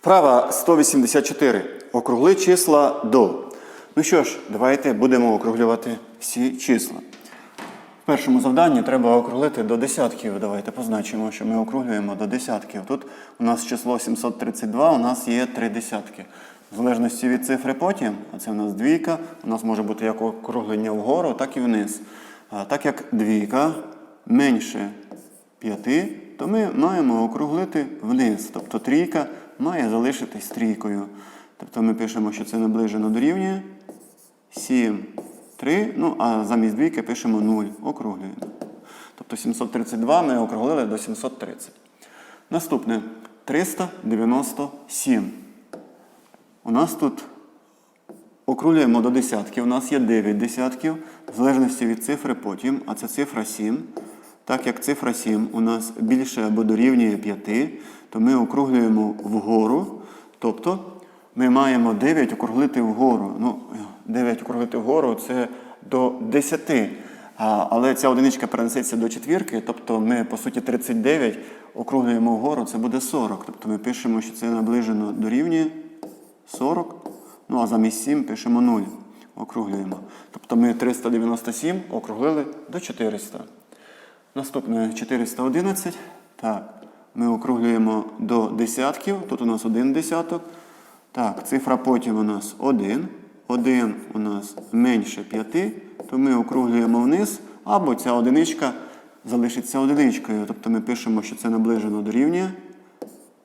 Вправа 184. Округли числа до. Ну що ж, давайте будемо округлювати всі числа. В першому завданні треба округлити до десятків. Давайте позначимо, що ми округлюємо до десятків. Тут у нас число 732, у нас є три десятки. В залежності від цифри потім, а це у нас двійка, у нас може бути як округлення вгору, так і вниз. А так як двійка менше 5, то ми маємо округлити вниз. Тобто трійка має залишитись трійкою. Тобто ми пишемо, що це наближено дорівнює 7, 3, ну а замість двійки пишемо 0, округлюємо. Тобто 732 ми округлили до 730. Наступне 397. У нас тут округлюємо до десятків. У нас є 9 десятків, в залежності від цифри потім, а це цифра 7. Так як цифра 7 у нас більше або дорівнює 5, то ми округлюємо вгору. Тобто ми маємо 9 округлити вгору. Ну, 9 округлити вгору це до 10. Але ця одиничка перенесеться до четвірки, тобто ми, по суті, 39 округлюємо вгору, це буде 40. Тобто ми пишемо, що це наближено дорівнює 40. Ну а замість 7 пишемо 0. Округлюємо. Тобто ми 397 округлили до 400. Наступне 411. Так, ми округлюємо до десятків. Тут у нас один десяток. Так, цифра потім у нас 1. 1 у нас менше 5, то ми округлюємо вниз, або ця одиничка залишиться одиничкою. Тобто ми пишемо, що це наближено до рівня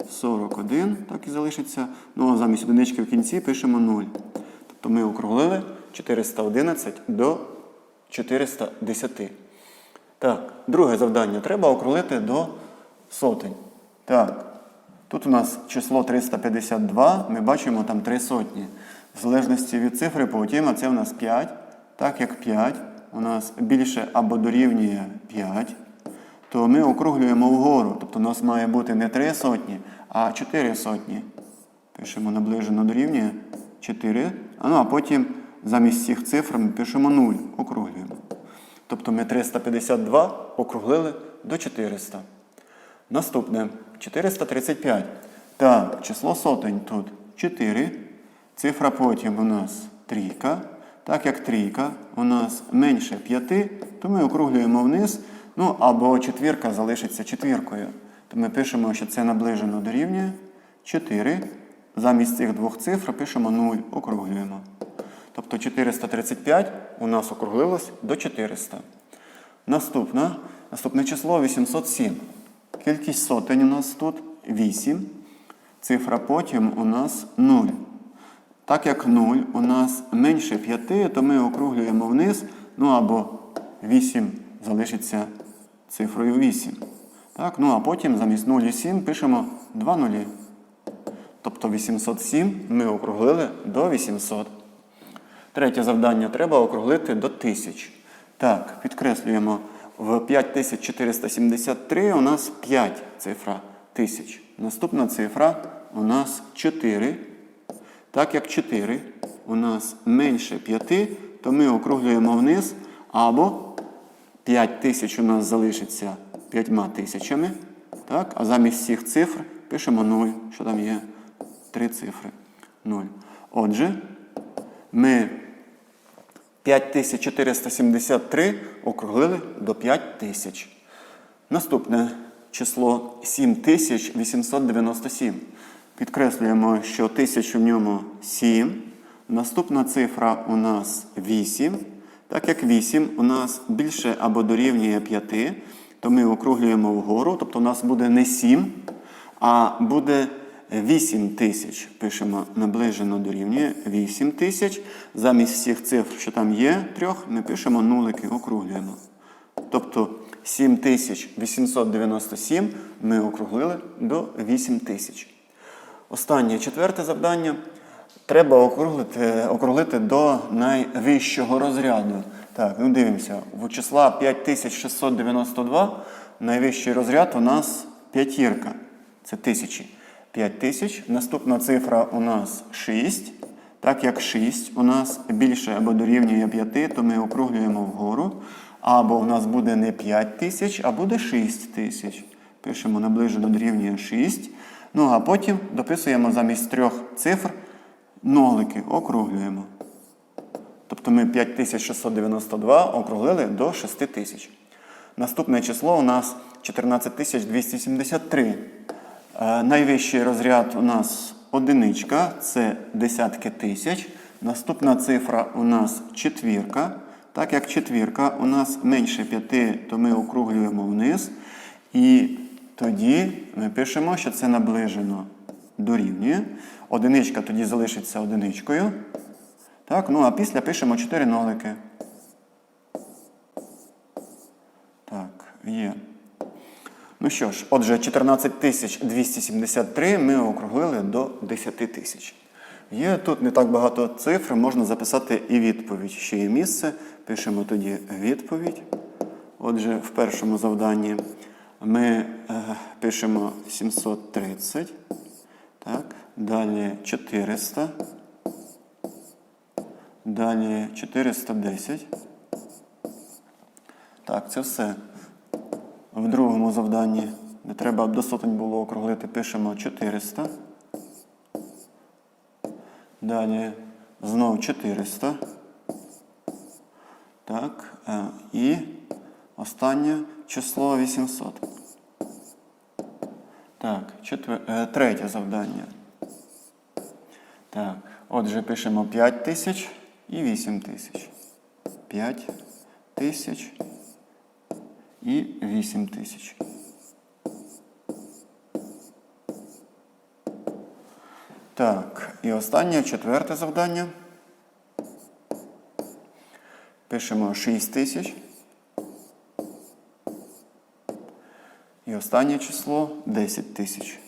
41, так і залишиться. Ну а замість одинички в кінці пишемо 0. Тобто ми округлили 411 до 410. Так, друге завдання. Треба округлити до сотень. Так, тут у нас число 352, ми бачимо там 3 сотні. В залежності від цифри потім, це у нас 5. Так як 5 у нас більше або дорівнює 5, то ми округлюємо вгору. Тобто у нас має бути не 3 сотні, а 4 сотні. Пишемо наближено дорівнює 4. А, ну, а потім замість цих цифр ми пишемо 0, округлюємо. Тобто ми 352 округлили до 400. Наступне 435. Так, число сотень тут 4. Цифра потім у нас трійка. Так як трійка у нас менше 5, то ми округлюємо вниз. Ну або четвірка залишиться четвіркою. То ми пишемо, що це наближено дорівнює 4. Замість цих двох цифр пишемо 0, округлюємо. Тобто 435 у нас округлилось до 400. Наступне, наступне число 807. Кількість сотень у нас тут 8. Цифра потім у нас 0. Так як 0 у нас менше 5, то ми округлюємо вниз, ну або 8 залишиться цифрою 8. Так, ну а потім замість 0 і 7 пишемо 2 нулі. Тобто 807 ми округлили до 800. Третє завдання треба округлити до 1000. Так, підкреслюємо, в 5473 у нас 5 цифра 1000. Наступна цифра у нас 4. Так як 4 у нас менше 5, то ми округлюємо вниз, або 5 тисяч у нас залишиться 5 тисячами. Так? А замість всіх цифр пишемо 0, що там є 3 цифри. 0. Отже, ми 5473 округлили до 5000. Наступне число 7897. Підкреслюємо, що 1000 в ньому 7. Наступна цифра у нас 8. Так як 8 у нас більше або дорівнює 5, то ми округлюємо вгору. Тобто у нас буде не 7, а буде 8 тисяч. Пишемо наближено дорівнює 8 тисяч. Замість всіх цифр, що там є, трьох, ми пишемо нулики, округлюємо. Тобто 7897 ми округлили до 8000. Останнє четверте завдання. Треба округлити, округлити до найвищого розряду. Так, ну дивимося. В числа 5692 найвищий розряд у нас п'ятірка. Це тисячі. 5000. Наступна цифра у нас 6. Так як 6 у нас більше або дорівнює 5, то ми округлюємо вгору. Або у нас буде не 5 тисяч, а буде 6 тисяч. Пишемо наближено дорівнює 6. Ну а потім дописуємо замість трьох цифр нолики, округлюємо. Тобто ми 5692 округлили до 6000. Наступне число у нас 14273. Е, найвищий розряд у нас одиничка, це десятки тисяч. Наступна цифра у нас четвірка. Так як четвірка у нас менше 5, то ми округлюємо вниз. І тоді ми пишемо, що це наближено дорівнює. Одиничка тоді залишиться одиничкою. Так, ну а після пишемо 4 нолики. Так, є. Ну що ж, отже, 14273 ми округлили до 10 тисяч. Є тут не так багато цифр, можна записати і відповідь. Ще є місце. Пишемо тоді відповідь. Отже, в першому завданні ми е, пишемо 730. Так, далі 400. Далі 410. Так, це все. В другому завданні, де треба до сотень було округлити, пишемо 400. Далі знову 400. Так. е, І останнє число 800. Так, четвер... е, третє завдання. Так, отже, пишемо 5 тисяч і 8 тисяч. 5 тисяч і 8 тисяч. Так, і останнє четверте завдання. Пишемо 6 тисяч. І останнє число 10 тисяч.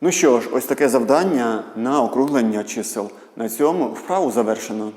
Ну що ж, ось таке завдання на округлення чисел. На цьому вправу завершено.